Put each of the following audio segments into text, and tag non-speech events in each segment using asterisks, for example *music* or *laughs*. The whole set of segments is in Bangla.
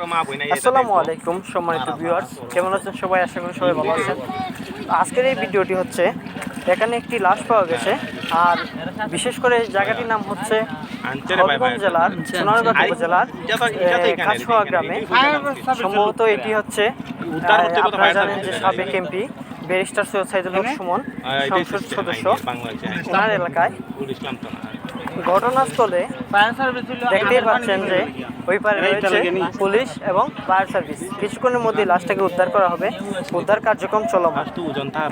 আসসালামু আলাইকুম সম্মানিত ভিউয়ার্স কেমন আছেন সবাই? আশা করি সবাই ভালো আছেন। আজকের এই ভিডিওটি হচ্ছে এখানে একটি লাশ পাওয়া গেছে। আর বিশেষ করে এই জায়গাটির নাম হচ্ছে হবিগঞ্জ জেলার সোনারগাঁও উপজেলার কাছুয়া গ্রামে। সম্ভবত এটি হচ্ছে আপনারা জানেন যে সাবেক এমপি ব্যারিস্টার সৈয়দ সাইদুল হক সুমন সংসদ সদস্য। ওনার এলাকায় ঘটনাস্থলে দেখতেই পাচ্ছেন যে ওই পারে রয়েছে পুলিশ এবং ফায়ার সার্ভিস। কিছুক্ষণের মধ্যে লাশটাকে উদ্ধার করা হবে। উদ্ধার কার্যক্রম চলমান।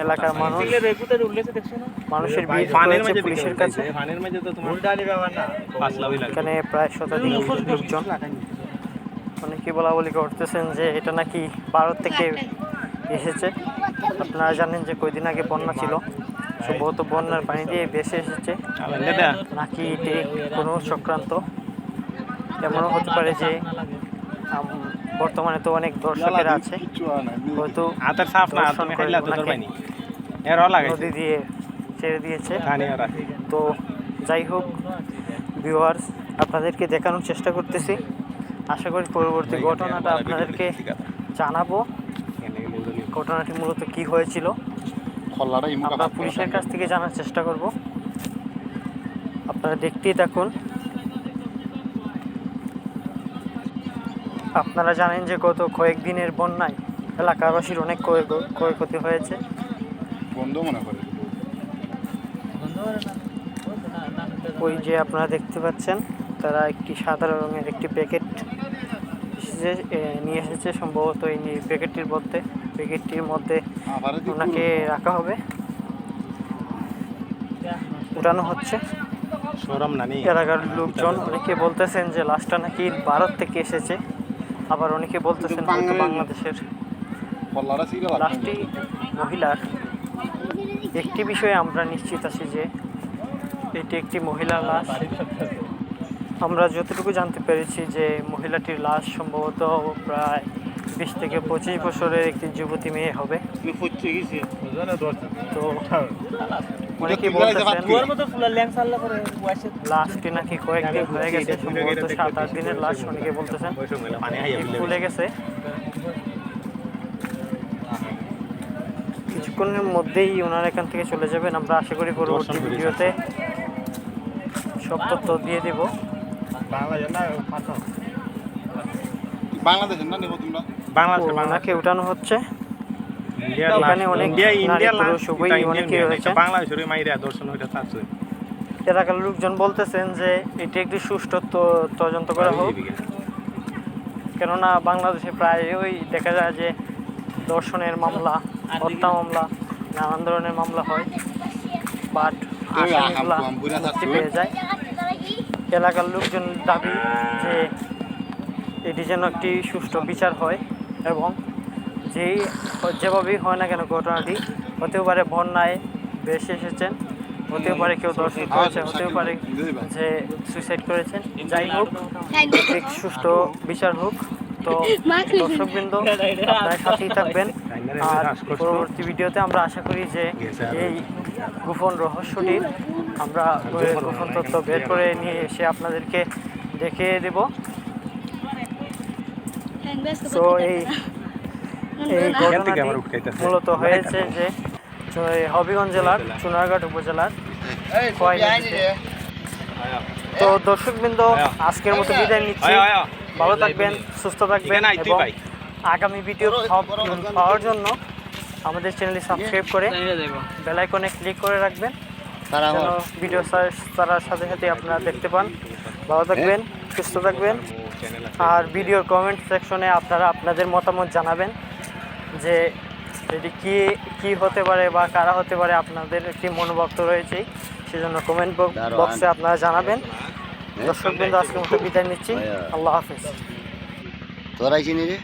এলাকার মানুষ মানুষের ভিড় রয়েছে পুলিশের কাছে। এখানে প্রায় শতাধিক লোকজন। অনেকে বলা বলি করতেছেন যে এটা নাকি ভারত থেকে এসেছে। আপনারা জানেন যে কয়দিন আগে বন্যা ছিল। সম্ভবত বন্যার পানি দিয়ে ভেসে এসেছে। নাকি এটি কোনো চক্রান্ত এমনও হতে পারে যে আম, বর্তমানে তো অনেক দর্শকেরা আছে। হয়তো হাতের সাফ না দর্শন তুমি করে খাইলা তো ওনাকে ধরবাইনি। এর লাগাই নদী দিয়ে ছেড়ে দিয়েছে। তো যাই হোক ভিউয়ার্স আপনাদেরকে দেখানোর চেষ্টা করতেছি। আশা করি পরবর্তী ঘটনাটা আপনাদেরকে জানাব। ঘটনাটি মূলত কি হয়েছিল? আমরা পুলিশের কাছ থেকে জানার চেষ্টা করব। আপনারা দেখতেই থাকুন। আপনারা জানেন যে গত কয়েকদিনের বন্যায় এলাকাবাসীর অনেক ক্ষয় ক্ষয়ক্ষতি হয়েছে। বন্ধ মনে করে। ওই যে আপনারা দেখতে পাচ্ছেন তারা একটি সাদা রঙের একটি প্যাকেট এসেছে নিয়ে এসেছে সম্ভবত এই প্যাকেটটির মধ্যে প্যাকেটটির মধ্যে ওনাকে রাখা হবে। উঠানো হচ্ছে। এলাকার লোকজন অনেকে বলতেছেন যে লাশটা নাকি ভারত থেকে এসেছে। আবার অনেকে বলতেছেন হয়তো বাংলাদেশের কল্লারা মহিলার। একটি বিষয়ে আমরা নিশ্চিত আছি যে এটি একটি মহিলার লাশ। আমরা যতটুকু জানতে পেরেছি যে মহিলাটির লাশ সম্ভবত প্রায় বিশ থেকে পঁচিশ বছরের একটি যুবতী মেয়ে হবে। তো অনেকে বলতেছেন লাশটি নাকি কয়েকদিন হয়ে গেছে সম্ভবত সাত আট দিনের লাশ অনেকে বলতেছেন পানি হাইয়া ফুলে গেছে। কিছুক্ষণের মধ্যেই ওনারা এখান থেকে চলে যাবেন আমরা আশা করি পরবর্তী ভিডিওতে সব তথ্য দিয়ে দিব। বাংলাদেশের না নেব তোমরা? বাংলাদেশ ওনাকে উঠানো হচ্ছে। অনেক অনেকে রয়েছে। বাংলাদেশের মাইরা দর্শন চাচ্ছে এলাকার লোকজন বলতেছেন যে এটি একটি সুষ্ঠু তদন্ত করা হোক। কেননা বাংলাদেশে প্রায় ওই দেখা যায় যে দর্শনের মামলা হত্যা মামলা নানান ধরনের মামলা হয়। বাট মুক্তি পেয়ে যায়। এলাকার লোকজন দাবি যে এটি যেন একটি সুষ্ঠু বিচার হয় এবং যেই যেভাবেই হয় না কেন ঘটনাটি হতেও পারে বন্যায় বেশি এসেছেন হতেও পারে কেউ দর্শন করেছে হতেও পারে যে সুইসাইড করেছেন। যাই হোক ঠিক সুষ্ঠু বিচার হোক। তো *laughs* দর্শকবৃন্দ *laughs* আপনারা সাথেই থাকবেন। আর পরবর্তী ভিডিওতে আমরা আশা করি যে এই গোপন রহস্যটি আমরা গোপন তথ্য বের করে নিয়ে এসে আপনাদেরকে দেখিয়ে দেব। তো এই এই ঘটনাটি মূলত হয়েছে যে হবিগঞ্জ জেলার চুনারঘাট উপজেলার। তো দর্শকবৃন্দ আজকের মতো বিদায় নিচ্ছি। ভালো থাকবেন সুস্থ থাকবেন এবং আগামী ভিডিও পাওয়া- পাওয়ার জন্য আমাদের চ্যানেলটি সাবস্ক্রাইব করে বেল আইকনে ক্লিক করে রাখবেন। ভিডিও তার সাথে সাথে আপনারা দেখতে পান। ভালো থাকবেন সুস্থ থাকবেন। আর ভিডিওর কমেন্ট সেকশনে আপনারা আপনাদের মতামত জানাবেন। যে এটি কি কি হতে পারে বা কারা হতে পারে আপনাদের কি মনোভাব রয়েছে রয়েছেই সেজন্য কমেন্ট বক্সে আপনারা জানাবেন। দর্শকবৃন্দ আজকে মতো বিদায় নিচ্ছি। আল্লাহ হাফিজ। তোরাই চিনি রে?